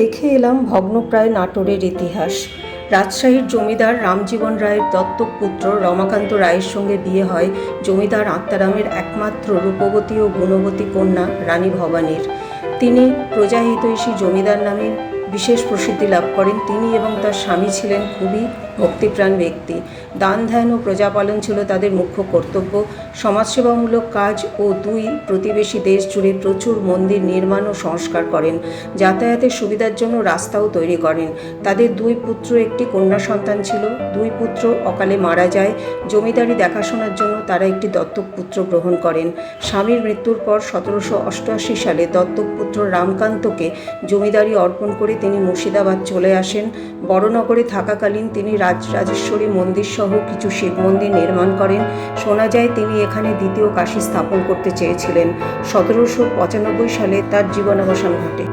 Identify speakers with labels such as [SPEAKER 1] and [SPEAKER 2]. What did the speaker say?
[SPEAKER 1] দেখে এলাম ভগ্নপ্রায় নাটোরের ইতিহাস। রাজশাহীর জমিদার রামজীবন রায়ের দত্তক পুত্র রমাকান্ত রায়ের সঙ্গে বিয়ে হয় জমিদার আত্মারামের একমাত্র রূপবতী ও গুণবতী কন্যা রানী ভবানীর। তিনি প্রজাহিতৈষী জমিদার নামে বিশেষ প্রসিদ্ধি লাভ করেন। তিনি এবং তার স্বামী ছিলেন খুবই ভক্তিপ্রাণ ব্যক্তি। দান ধ্যান ও প্রজাপালন ছিল তাদের মুখ্য কর্তব্য। সমাজসেবামূলক কাজ ও দুই প্রতিবেশী দেশ জুড়ে প্রচুর মন্দির নির্মাণ ও সংস্কার করেন। যাতায়াতের সুবিধার জন্য রাস্তাও তৈরি করেন। তাদের দুই পুত্র, একটি কন্যা সন্তান ছিল। দুই পুত্র অকালে মারা যায়। জমিদারি দেখাশোনার জন্য তারা একটি দত্তক পুত্র গ্রহণ করেন। স্বামীর মৃত্যুর পর সতেরোশো অষ্টআশি সালে দত্তক পুত্র রামকান্তকে জমিদারি অর্পণ করে তিনি মুর্শিদাবাদ চলে আসেন। বড়নগরে থাকাকালীন তিনি রাজ রাজেশ্বরী মন্দির সহ কিছু শিব মন্দির নির্মাণ করেন। শোনা যায়, তিনি এখানে দ্বিতীয় কাশী স্থাপন করতে চেয়েছিলেন। সতেরোশো পঁচানব্বই সালে তার জীবনাবসান ঘটে।